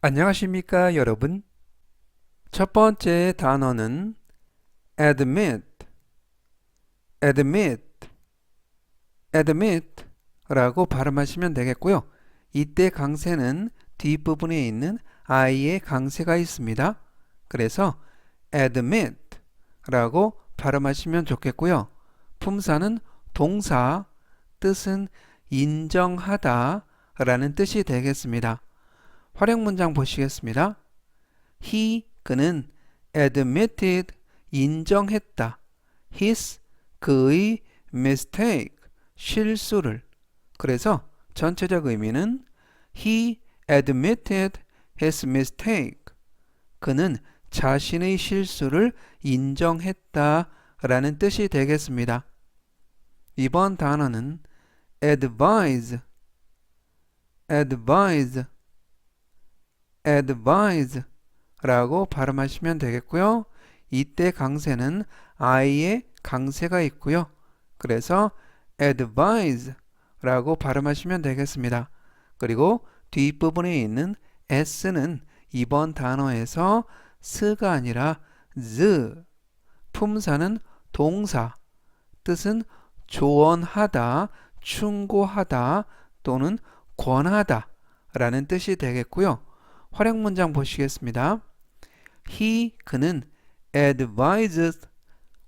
안녕하십니까, 여러분? 첫 번째 단어는 admit, admit, admit 라고 발음하시면 되겠고요. 이때 강세는 뒷부분에 있는 I의 강세가 있습니다. 그래서 admit 라고 발음하시면 좋겠고요. 품사는 동사, 뜻은 인정하다 라는 뜻이 되겠습니다. 활용 문장 보시겠습니다. He, 그는 admitted, 인정했다. his, 그의 mistake, 실수를. 그래서 전체적 의미는 he admitted his mistake. 그는 자신의 실수를 인정했다 라는 뜻이 되겠습니다. 이번 단어는 advise, advise, advise 라고 발음하시면 되겠고요. 이때 강세는 I의 강세가 있고요. 그래서 advise 라고 발음하시면 되겠습니다. 그리고 뒷부분에 있는 s는 이번 단어에서 스가 아니라 z 품사는 동사 뜻은 조언하다, 충고하다 또는 권하다 라는 뜻이 되겠고요. 활용 문장 보시겠습니다. He 그는 advised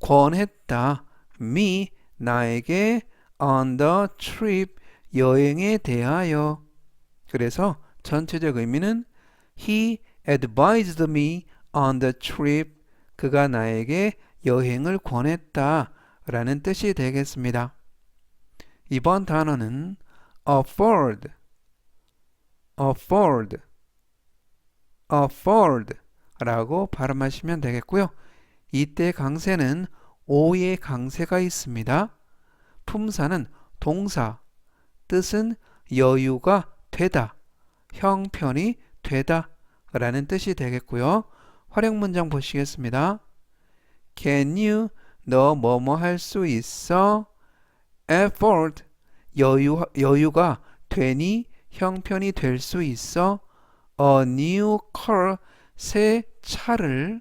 권했다. Me 나에게 on the trip 여행에 대하여. 그래서 전체적 의미는 he advised me on the trip. 그가 나에게 여행을 권했다. 라는 뜻이 되겠습니다. 이번 단어는 afford. afford afford 라고 발음하시면 되겠고요. 이때 강세는 오의 강세가 있습니다. 품사는 동사, 뜻은 여유가 되다, 형편이 되다 라는 뜻이 되겠고요. 활용 문장 보시겠습니다. Can you 너 뭐뭐 할 수 있어? afford 여유, 여유가 되니 형편이 될 수 있어? A new car 새 차를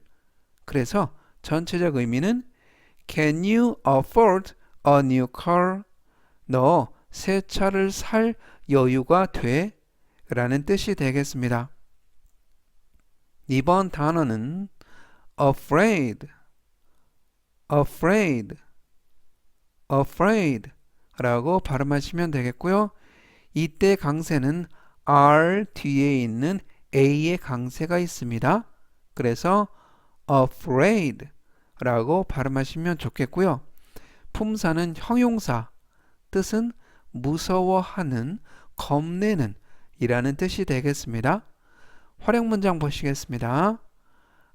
그래서 전체적 의미는 Can you afford a new car? 너 새 차를 살 여유가 돼? 라는 뜻이 되겠습니다. 이번 단어는 afraid, afraid, afraid 라고 발음하시면 되겠고요. 이때 강세는 R 뒤에 있는 A의 강세가 있습니다. 그래서 afraid 라고 발음하시면 좋겠고요. 품사는 형용사, 뜻은 무서워하는, 겁내는 이라는 뜻이 되겠습니다. 활용 문장 보시겠습니다.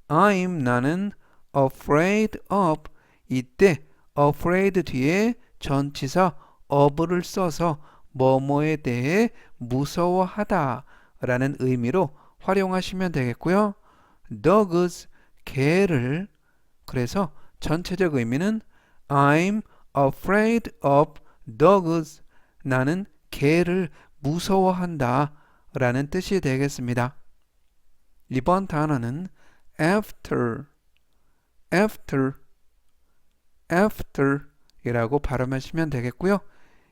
I'm 나는 afraid of 이때 afraid 뒤에 전치사 of를 써서 뭐뭐에 대해 무서워하다 라는 의미로 활용하시면 되겠고요. dogs 개를 그래서 전체적 의미는 I'm afraid of dogs 나는 개를 무서워한다 라는 뜻이 되겠습니다. 이번 단어는 after, after, after 이라고 발음하시면 되겠고요.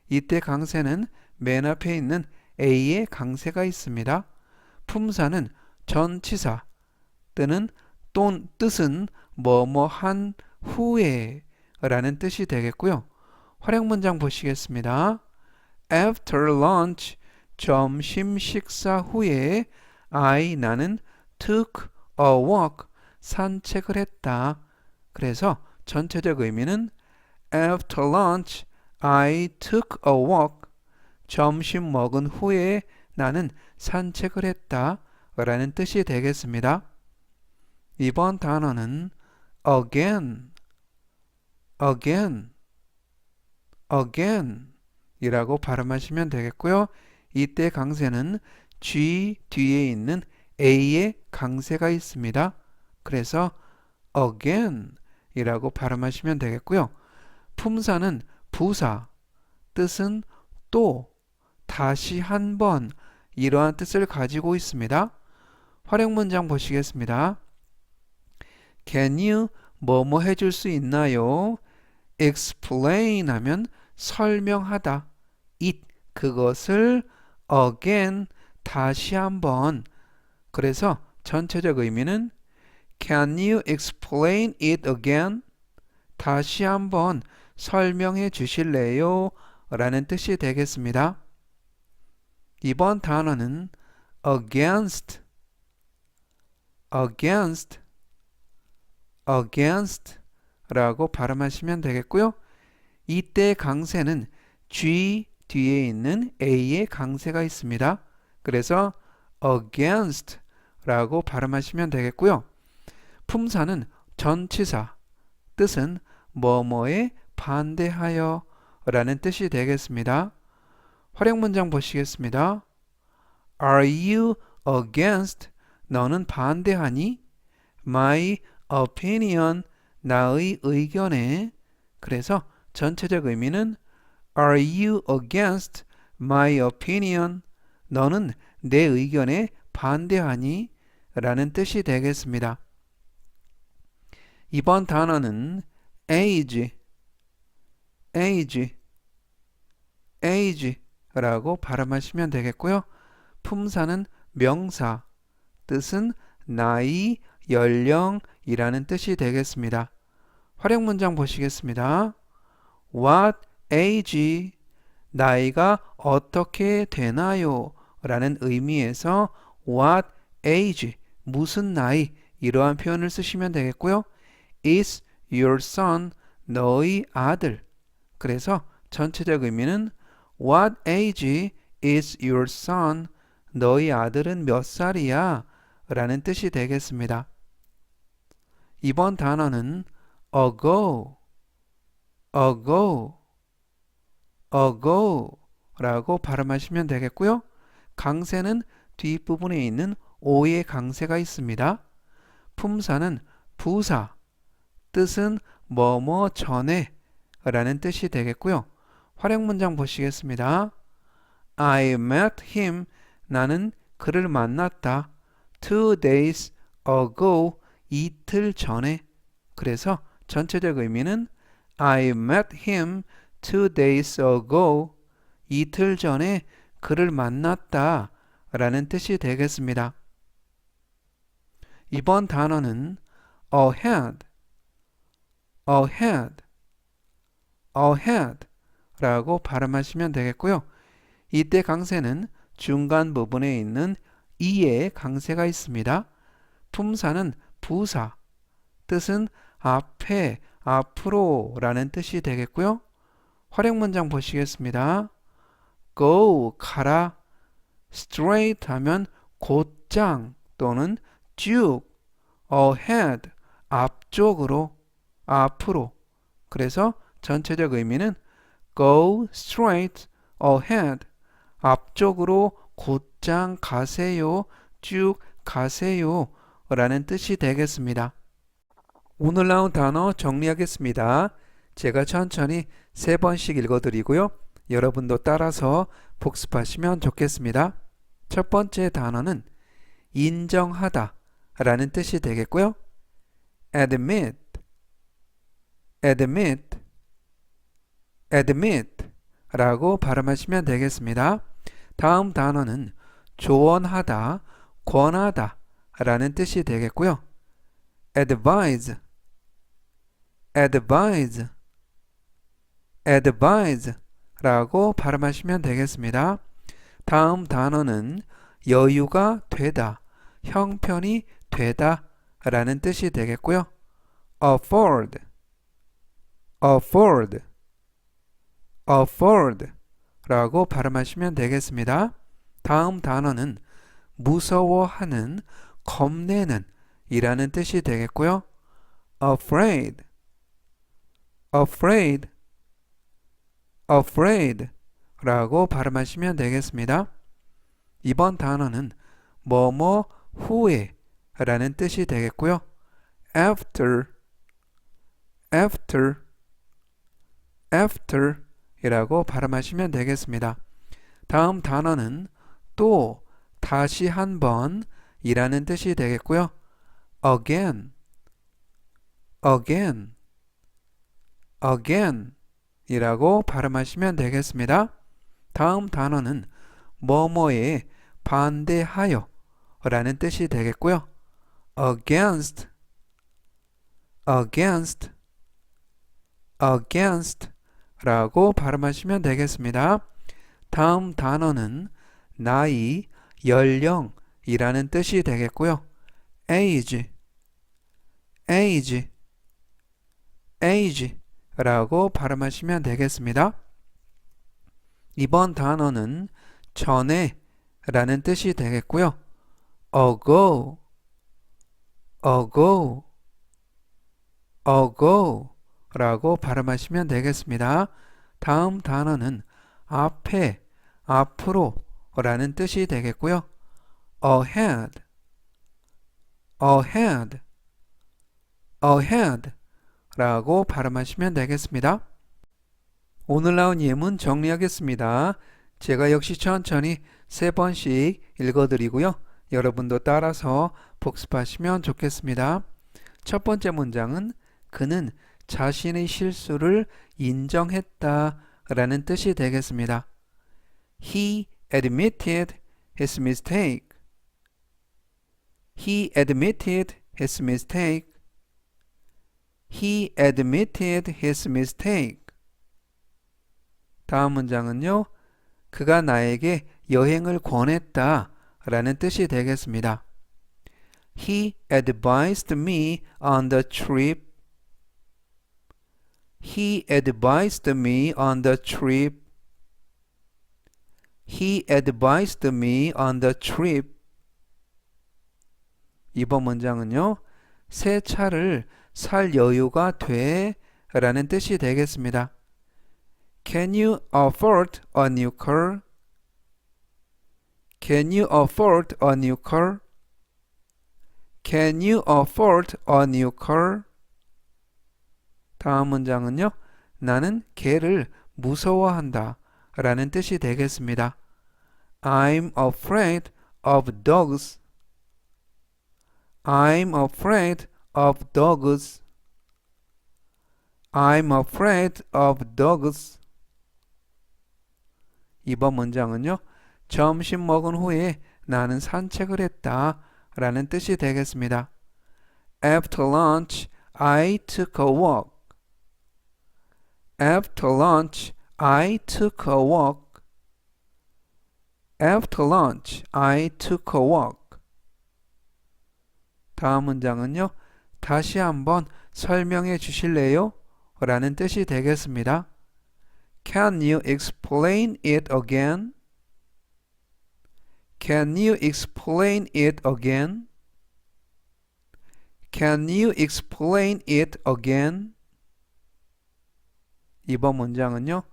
이때 강세는 맨 앞에 있는 A의 강세가 있습니다. 품사는 전치사 또는 또 뜻은 뭐뭐한 후에 라는 뜻이 되겠고요. 활용 문장 보시겠습니다. After lunch, 점심 식사 후에 I 나는 took a walk, 산책을 했다. 그래서 전체적 의미는 After lunch, I took a walk. 점심 먹은 후에 나는 산책을 했다. 라는 뜻이 되겠습니다. 이번 단어는 again, again, again 이라고 발음하시면 되겠고요. 이때 강세는 G 뒤에 있는 A의 강세가 있습니다. 그래서 again 이라고 발음하시면 되겠고요. 품사는 부사, 뜻은 또, 다시 한 번 이러한 뜻을 가지고 있습니다. 활용 문장 보시겠습니다. Can you 뭐뭐 해줄 수 있나요? explain 하면 설명하다. it 그것을 again 다시 한번 그래서 전체적 의미는 Can you explain it again? 다시 한번 설명해 주실래요? 라는 뜻이 되겠습니다. 이번 단어는 against, against, against 라고 발음하시면 되겠고요. 이때 강세는 G 뒤에 있는 A의 강세가 있습니다. 그래서 against 라고 발음하시면 되겠고요. 품사는 전치사, 뜻은 뭐뭐에 반대하여 라는 뜻이 되겠습니다. 활용 문장 보시겠습니다. Are you against? 너는 반대하니? My opinion, 나의 의견에. 그래서 전체적 의미는 Are you against my opinion? 너는 내 의견에 반대하니? 라는 뜻이 되겠습니다. 이번 단어는 age, age, age 라고 발음하시면 되겠고요. 품사는 명사, 뜻은 나이, 연령이라는 뜻이 되겠습니다. 활용 문장 보시겠습니다. What age? 나이가 어떻게 되나요? 라는 의미에서 what age? 무슨 나이? 이러한 표현을 쓰시면 되겠고요. is your son? 너의 아들. 그래서 전체적 의미는 What age is your son? 너희 아들은 몇 살이야? 라는 뜻이 되겠습니다. 이번 단어는 ago, ago, ago 라고 발음하시면 되겠고요. 강세는 뒷부분에 있는 오의 강세가 있습니다. 품사는 부사, 뜻은 뭐뭐 전에 라는 뜻이 되겠고요. 활용 문장 보시겠습니다. I met him. 나는 그를 만났다. Two days ago. 이틀 전에. 그래서 전체적 의미는 I met him two days ago. 이틀 전에 그를 만났다. 라는 뜻이 되겠습니다. 이번 단어는 ahead, ahead, ahead 라고 발음하시면 되겠고요. 이때 강세는 중간 부분에 있는 이에 강세가 있습니다. 품사는 부사, 뜻은 앞에, 앞으로 라는 뜻이 되겠고요. 활용 문장 보시겠습니다. go, 가라. straight 하면 곧장 또는 쭉, ahead, 앞쪽으로, 앞으로. 그래서 전체적 의미는 go straight ahead. 앞쪽으로 곧장 가세요. 쭉 가세요. 라는 뜻이 되겠습니다. 오늘 나온 단어 정리하겠습니다. 제가 천천히 세 번씩 읽어드리고요. 여러분도 따라서 복습하시면 좋겠습니다. 첫 번째 단어는 인정하다 라는 뜻이 되겠고요. admit, admit, admit 라고 발음하시면 되겠습니다. 다음 단어는 조언하다, 권하다 라는 뜻이 되겠고요. advise, advise, advise 라고 발음하시면 되겠습니다. 다음 단어는 여유가 되다, 형편이 되다 라는 뜻이 되겠고요. afford, afford, afford 라고 발음하시면 되겠습니다. 다음 단어는 무서워하는, 겁내는 이라는 뜻이 되겠고요. afraid, afraid, afraid 라고 발음하시면 되겠습니다. 이번 단어는 뭐뭐 후에 라는 뜻이 되겠고요. after, after, after 이라고 발음하시면 되겠습니다. 다음 단어는 또, 다시 한 번 이라는 뜻이 되겠고요. again, again, again 이라고 발음하시면 되겠습니다. 다음 단어는 뭐뭐에 반대하여 라는 뜻이 되겠고요. against, against, against 라고 발음하시면 되겠습니다. 다음 단어는 나이, 연령 이라는 뜻이 되겠고요. age, age, age 라고 발음하시면 되겠습니다. 이번 단어는 전에 라는 뜻이 되겠고요. ago, ago, ago 라고 발음하시면 되겠습니다. 다음 단어는 앞에, 앞으로 라는 뜻이 되겠고요. ahead, ahead, ahead 라고 발음하시면 되겠습니다. 오늘 나온 예문 정리하겠습니다. 제가 역시 천천히 세 번씩 읽어드리고요. 여러분도 따라서 복습하시면 좋겠습니다. 첫 번째 문장은 그는 자신의 실수를 인정했다 라는 뜻이 되겠습니다. He admitted his mistake. He admitted his mistake. He admitted his mistake. 다음 문장은요. 그가 나에게 여행을 권했다 라는 뜻이 되겠습니다. He advised me on the trip. He advised me on the trip. He advised me on the trip. 이번 문장은요. 새 차를 살 여유가 돼 라는 뜻이 되겠습니다. Can you afford a new car? Can you afford a new car? Can you afford a new car? 다음 문장은요. 나는 개를 무서워한다 라는 뜻이 되겠습니다. I'm afraid of dogs. I'm afraid of dogs. I'm afraid of dogs. 이번 문장은요. 점심 먹은 후에 나는 산책을 했다 라는 뜻이 되겠습니다. After lunch, I took a walk. After lunch, I took a walk. After lunch, I took a walk. 다음 문장은요. 다시 한번 설명해 주실래요? 라는 뜻이 되겠습니다. Can you explain it again? Can you explain it again? Can you explain it again? 이번 문장은요.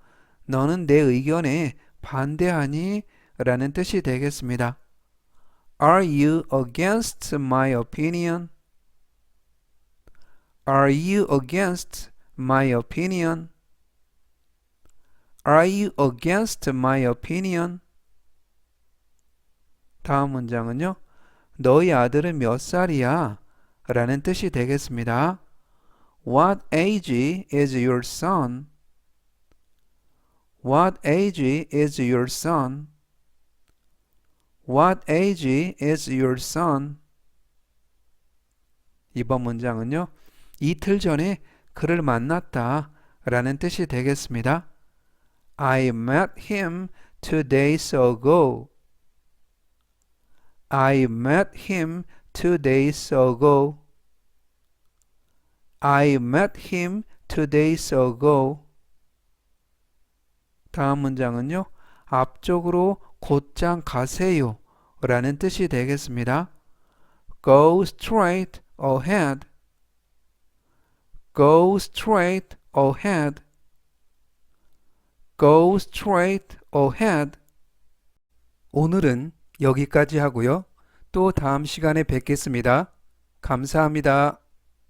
너는 내 의견에 반대하니? 라는 뜻이 되겠습니다. Are you against my opinion? Are you against my opinion? Are you against my opinion? 다음 문장은요. 너희 아들은 몇 살이야? 라는 뜻이 되겠습니다. What age is your son? What age is your son? What age is your son? 이번 문장은요. 이틀 전에 그를 만났다 라는 뜻이 되겠습니다. I met him two days ago. I met him two days ago. I met him two days ago. 다음 문장은요. 앞쪽으로 곧장 가세요 라는 뜻이 되겠습니다. Go straight ahead. Go straight ahead. Go straight ahead. 오늘은 여기까지 하고요. 또 다음 시간에 뵙겠습니다. 감사합니다.